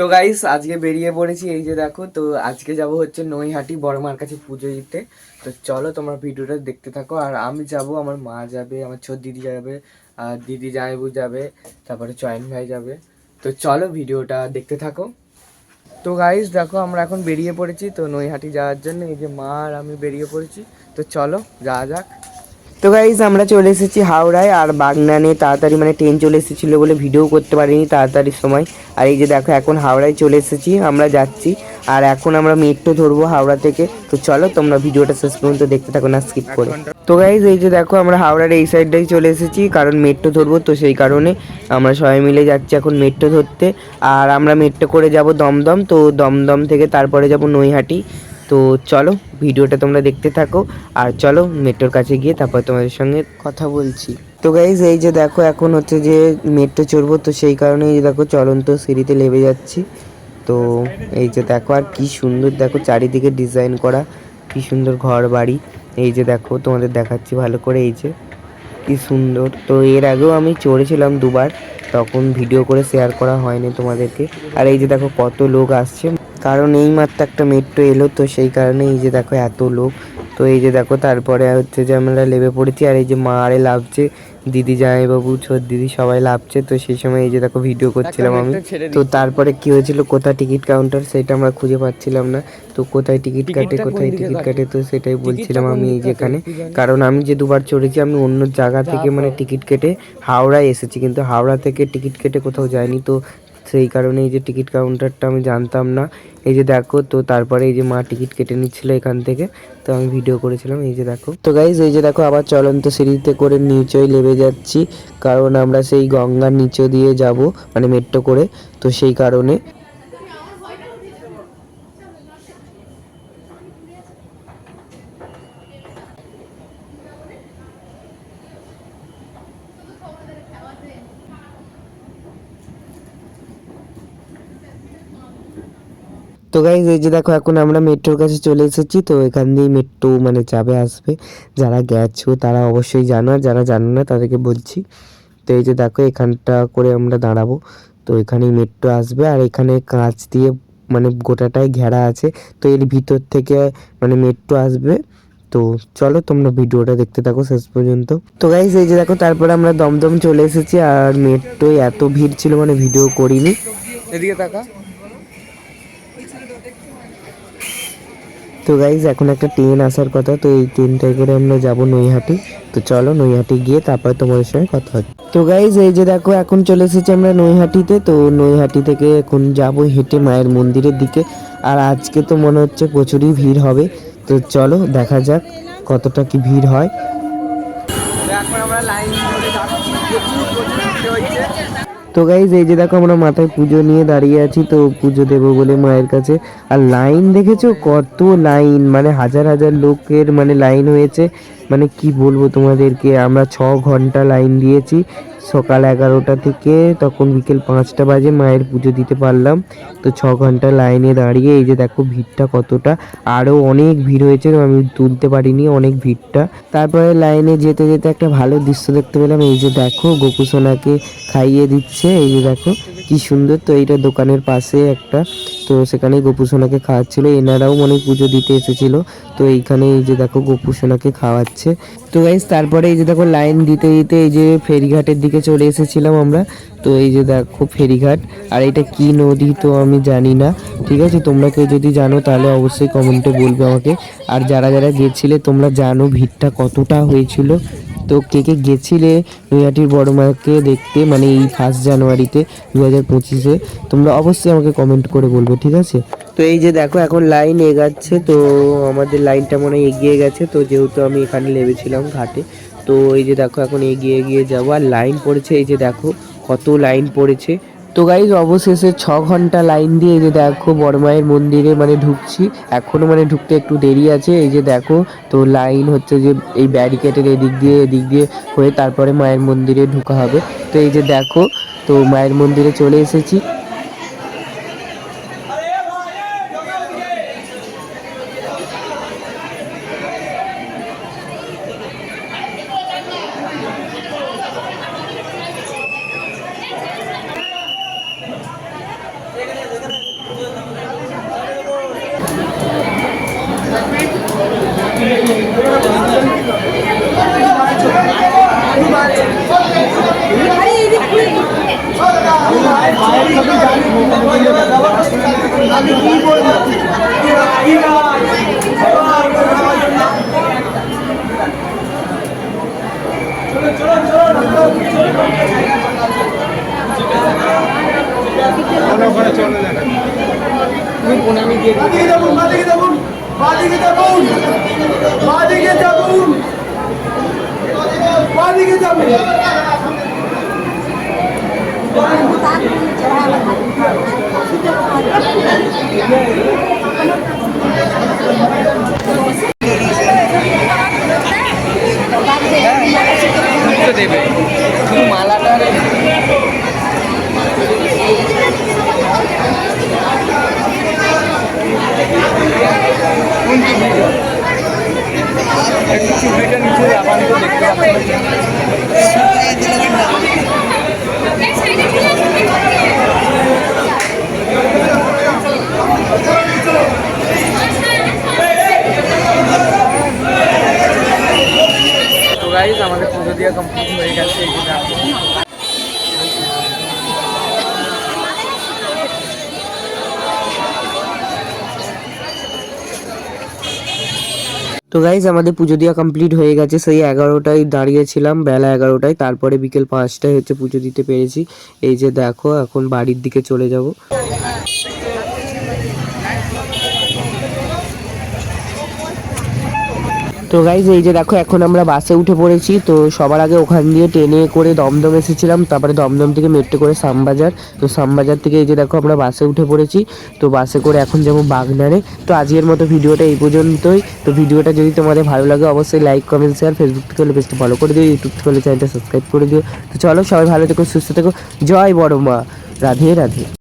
তো গাইস আজকে বেরিয়ে পড়েছি, এই যে দেখো, তো আজকে যাব হচ্ছে নৈহাটি বড় মার কাছে পুজো দিতে। তো চলো তোমরা ভিডিওটা দেখতে থাকো, আর আমি যাব, আমার মা যাবে, আমার ছোট দিদি যাবে, আর দিদি জামাইবু যাবে, তারপরে চয়ন ভাই যাবে। তো চলো ভিডিওটা দেখতে থাকো। তো গাইস দেখো, আমরা এখন বেরিয়ে পড়েছি, তো নৈহাটি যাওয়ার জন্য, এই যে মা আর আমি বেরিয়ে পড়েছি। তো চলো, যাওয়া যাক। তো গাইজ আমরা চলে এসেছি হাওড়ায় আর বাগনানে তাড়াতাড়ি মানে ট্রেন চলে এসেছিল বলে ভিডিও করতে পারিনি তাড়াতাড়ি সময়। আর এই যে দেখো এখন হাওড়ায় চলে এসেছি আমরা যাচ্ছি। আর এখন আমরা মেট্রো ধরবো হাওড়া থেকে। তো চলো তোমরা ভিডিওটা শেষ পর্যন্ত দেখতে থাকো না স্কিপ করে। তো গাইজ এই যে দেখো আমরা হাওড়ার এই সাইডটাই চলে এসেছি কারণ মেট্রো ধরবো তো সেই কারণে আমরা সবাই মিলে যাচ্ছি এখন মেট্রো ধরতে। আর আমরা মেট্রো করে যাব দমদম তো দমদম থেকে তারপরে যাব নৈহাটি। তো চলো ভিডিওটা তোমরা দেখতে থাকো আর চলো মেট্রোর কাছে গিয়ে তারপর তোমাদের সঙ্গে কথা বলছি। তো গাইজ এই যে দেখো এখন হচ্ছে যে মেট্রো চড়বো, তো সেই কারণে দেখো চলন্ত সিঁড়িতে লেবে যাচ্ছি। তো এই যে দেখো আর কি সুন্দর দেখো চারিদিকে ডিজাইন করা, কি সুন্দর ঘর বাড়ি। এই যে দেখো তোমাদের দেখাচ্ছি ভালো করে, এই যে কি সুন্দর। তো এর আগেও আমি চড়েছিলাম দুবার, তখন ভিডিও করে শেয়ার করা হয়নি তোমাদেরকে। আর এই যে দেখো কত লোক আসছে। কারণ এই মাত্র একটা মেট্রো এলো তো সেই কারণে এই যে দেখো এত লোক। তো এই যে দেখো তারপরে হচ্ছে যে আমরা লেবে পড়েছি আর এই যে মা আরে লাভছে দিদি জামাইবাবু ছোট দিদি সবাই লাভছে তো সেই সময় এই যে দেখো ভিডিও করছিলাম আমি। তো তারপরে কি হয়েছিল কোথায় টিকিট কাউন্টার সেটা আমরা খুঁজে পাচ্ছিলাম না। তো কোথায় টিকিট কাটে কোথায় টিকিট কাটে? তো সেটাই বলছিলাম আমি এই যেখানে কারণ আমি যে দুবার চড়েছি আমি অন্য জায়গা থেকে মানে টিকিট কেটে হাওড়ায় এসেছি। কিন্তু হাওড়া থেকে টিকিট কেটে কোথাও যাইনি তো সেই কারণে এই যে টিকিট কাউন্টারটা আমি জানতাম না। এই যে দেখো, তো তারপরে এই যে মা টিকিট কেটে নিচ্ছিল এখান থেকে, তো আমি ভিডিও করেছিলাম, এই যে দেখো। তো গাইজ এই যে দেখো, আবার চলন্ত সিঁড়িতে করে নিচেই নেমে যাচ্ছি, কারণ আমরা সেই গঙ্গার নিচে দিয়ে যাব মানে মেট্রো করে, তো সেই কারণে গাইজ এই যে দেখো, এখন আমরা মেট্রোর কাছে চলে এসেছি, তো এখান দিয়ে মেট্রো মানে যাবে, আসবে। যারা গেছো, তারা অবশ্যই জানো, আর যারা জানো না, তাদেরকে বলছি। তো এই যে দেখো, এখানটা করে আমরা দাঁড়াবো। তো এখানেই মেট্রো আসবে, আর এখানে কাঁচ দিয়ে মানে গোটাটাই ঘেরা আছে। তো এর ভিতর থেকে মানে মেট্রো আসবে। তো চলো, তোমরা ভিডিওটা দেখতে থাকো শেষ পর্যন্ত। তো গাইজ এই যে দেখো, তারপরে আমরা দমদম চলে এসেছি, আর মেট্রোয় এত ভিড় ছিল মানে ভিডিও করিনি। এদিকে তাকা। তো গাইজ এখন একটা ট্রেন আসার কথা, তো এই ট্রেনটায় করে আমরা যাব নৈহাটি। তো চলো নৈহাটি গিয়ে তারপর তোমাদের সঙ্গে কথা হবে। তো গাইজ এই যে দেখো, এখন চলে এসেছি আমরা নৈহাটিতে। তো নৈহাটি থেকে এখন যাব হেঁটে মায়ের মন্দিরের দিকে। আর আজকে তো মনে হচ্ছে প্রচুরই ভিড় হবে। তো চলো দেখা যাক কতটা কি ভিড় হয়। এখন আমরা লাইন ধরে যাচ্ছি প্রচুর প্রচুর ভিড় হয়েছে তো গাইজ এই যে দেখো আমরা মাথায় পুজো নিয়ে দাঁড়িয়ে আছি, তো পুজো দেব বলে মায়ের কাছে। আর লাইন দেখেছ? কত লাইন মানে হাজার হাজার লোকের মানে লাইন হয়েছে। মানে কি বলব তোমাদেরকে, আমরা ছ ঘণ্টা লাইন দিয়েছি। সকাল এগারোটা থেকে তখন বিকেল পাঁচটা বাজে মায়ের পুজো দিতে পারলাম। তো ছ ঘণ্টা লাইনে দাঁড়িয়ে এই যে দেখো ভিড়টা কতটা। আরও অনেক ভিড় হয়েছে, আমি তুলতে পারিনি অনেক ভিড়টা। তারপরে লাইনে যেতে যেতে একটা ভালো দৃশ্য দেখতে পেলাম, এই যে দেখো গোপুসোনাকে খাইয়ে দিচ্ছে, এই যে দেখো কি সুন্দর। তো এইটা দোকানের পাশে একটা তো সেখানে গোপুসোনাকে খাওয়াচ্ছিল। এনারাও মনে পুজো দিতে এসেছিল। তো এইখানে এই যে দেখো গোপুসোনাকে খাওয়াচ্ছে। তো গাইজ তারপরে এই যে দেখো লাইন দিতে দিতে এই যে ফেরিঘাটের দিকে চলে এসেছিলাম আমরা। তো এই যে দেখো ফেরিঘাট। আর এটা কি নদী তো আমি জানি না। ঠিক আছে? তোমরা কেউ যদি জানো তাহলে অবশ্যই কমেন্টে বলবে আমাকে। আর যারা যারা গেছিলে তোমরা জানো ভিড়টা কতটা হয়েছিল। তো কে কে গেছিলে নৈহাটির বড় মাকে দেখতে মানে এই ফার্স্ট জানুয়ারিতে দু হাজার পঁচিশে? তোমরা অবশ্যই আমাকে কমেন্ট করে বলবে, ঠিক আছে? তো এই যে দেখো, এখন লাইন এগাচ্ছে, তো আমাদের লাইনটা মনে হয় এগিয়ে গেছে, তো যেহেতু আমি এখানে নেমেছিলাম ঘাটে, তো এই যে দেখো, এখন এগিয়ে এগিয়ে যাব, আর লাইন পড়েছে, এই যে দেখো, কত লাইন পড়েছে। তো গাইজ অবশেষে ছ ঘণ্টা লাইন দিয়ে এই যে দেখো বড়মায়ের মন্দিরে মানে ঢুকছি। এখনও মানে ঢুকতে একটু দেরি আছে। এই যে দেখো, তো লাইন হচ্ছে যে এই ব্যারিকেডের এদিক দিয়ে এদিক দিয়ে হয়ে তারপরে মায়ের মন্দিরে ঢুকা হবে। তো এই যে দেখো, তো মায়ের মন্দিরে চলে এসেছি। তুমি একটু ছবিটা নিচে দেখতে পাচ্ছি না। তো গাইজ আমাদের পুজো দিয়ে কমপ্লিট হয়ে গেছে তো গাইজ আমাদের পুজো দেওয়া কমপ্লিট হয়ে গেছে। সেই এগারোটায় দাঁড়িয়েছিলাম, বেলা এগারোটায়। তারপরে বিকেল পাঁচটায় হচ্ছে পুজো দিতে পেরেছি। এই যে দেখো, এখন বাড়ির দিকে চলে যাব। তো গাইজ এই যে দেখো, এখন আমরা বাসে উঠে পড়েছি। তো সবার আগে ওখান দিয়ে ট্রেনে করে দমদম এসেছিলাম। তারপরে দমদম থেকে মেট্রো করে শ্যামবাজার। তো শ্যামবাজার থেকে এই যে দেখো, আমরা বাসে উঠে পড়েছি। তো বাসে করে এখন যাব বাগনারে তো আজকের মতো ভিডিওটা এই পর্যন্তই। তো ভিডিওটা যদি তোমাদের ভালো লাগে, অবশ্যই লাইক কমেন্ট শেয়ার ফেসবুক থেকে হলে পেজটা ফলো করে দিও ইউটিউব থেকে হলে চ্যানেলটা সাবস্ক্রাইব করে দিও। তো চলো, সবাই ভালো থেকো, সুস্থ থেকো। জয় বড় মা। রাধে রাধে।